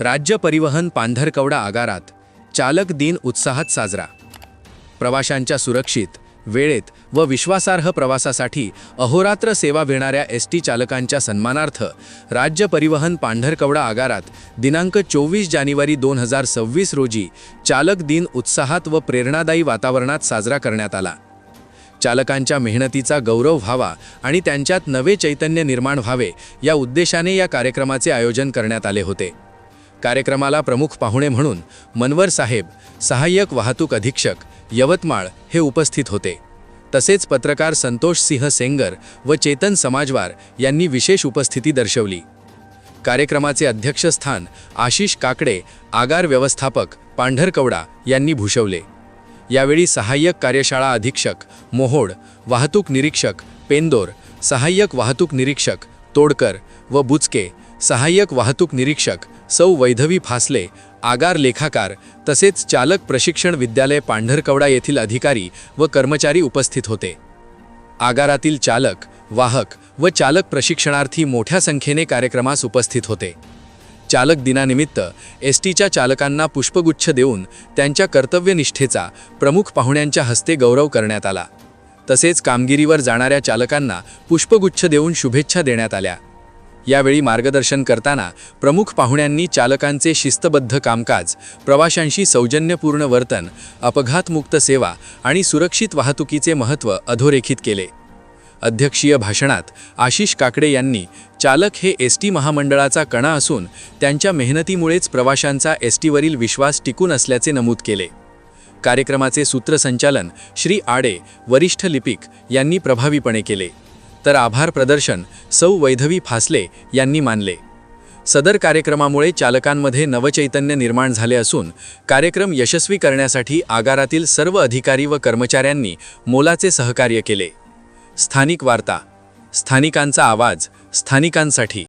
राज्य परिवहन पांढरकवडा आगारात चालक दिन उत्साहात साजरा. प्रवाशांच्या सुरक्षित वेळेत व विश्वासार्ह प्रवासासाठी अहोरात्र सेवा घेणाऱ्या एस टी चालकांच्या सन्मानार्थ राज्य परिवहन पांढरकवडा आगारात दिनांक चोवीस जानेवारी दोन हजार सव्वीस रोजी चालक दिन उत्साहात व प्रेरणादायी वातावरणात साजरा करण्यात आला. चालकांच्या मेहनतीचा गौरव व्हावा आणि त्यांच्यात नवे चैतन्य निर्माण व्हावे या उद्देशाने या कार्यक्रमाचे आयोजन करण्यात आले होते. कार्यक्रमाला प्रमुख पाहुणे म्हणून मनवर साहेब सहाय्यक वाहतूक अधीक्षक यवतमाळ हे उपस्थित होते. तसेच पत्रकार संतोष सिंह सेंगर व चेतन समाजवार यांनी विशेष उपस्थिती दर्शवली. कार्यक्रमाचे अध्यक्षस्थान आशिष काकडे आगार व्यवस्थापक पांढरकवडा यांनी भूषवले. यावेळी सहाय्यक कार्यशाळा अधीक्षक मोहोड वाहतूक निरीक्षक पेंदोर सहाय्यक वाहतूक निरीक्षक तोडकर व बुचके सहाय्यक वाहतूक निरीक्षक सौ वैधवी फासले आगार लेखाकार तसेच चालक प्रशिक्षण विद्यालय पांढरकवडा येथील अधिकारी व कर्मचारी उपस्थित होते. आगारातील चालक वाहक व चालक प्रशिक्षणार्थी मोठ्या संख्येने कार्यक्रमास उपस्थित होते. चालक दिनानिमित्त एस टीच्या चालकांना पुष्पगुच्छ देऊन त्यांच्या कर्तव्यनिष्ठेचा प्रमुख पाहुण्यांच्या हस्ते गौरव करण्यात आला. तसेच कामगिरीवर जाणाऱ्या चालकांना पुष्पगुच्छ देऊन शुभेच्छा देण्यात आल्या. यावेळी मार्गदर्शन करताना प्रमुख पाहुण्यांनी चालकांचे शिस्तबद्ध कामकाज प्रवाशांशी सौजन्यपूर्ण वर्तन अपघातमुक्त सेवा आणि सुरक्षित वाहतुकीचे महत्त्व अधोरेखित केले. अध्यक्षीय भाषणात आशिष काकडे यांनी चालक हे एस टी महामंडळाचा कणा असून त्यांच्या मेहनतीमुळेच प्रवाशांचा एस टीवरील विश्वास टिकून असल्याचे नमूद केले. कार्यक्रमाचे सूत्रसंचालन श्री आडे वरिष्ठ लिपिक यांनी प्रभावीपणे केले. तर आभार प्रदर्शन सौ वैधवी फासले यांनी मानले. सदर कार्यक्रमामुळे चालकांमध्ये नवचैतन्य निर्माण झाले असून कार्यक्रम यशस्वी करण्यासाठी आगारातील सर्व अधिकारी व कर्मचाऱ्यांनी मोलाचे सहकार्य केले. स्थानिक वार्ता स्थानिकांचा आवाज स्थानिकांसाठी.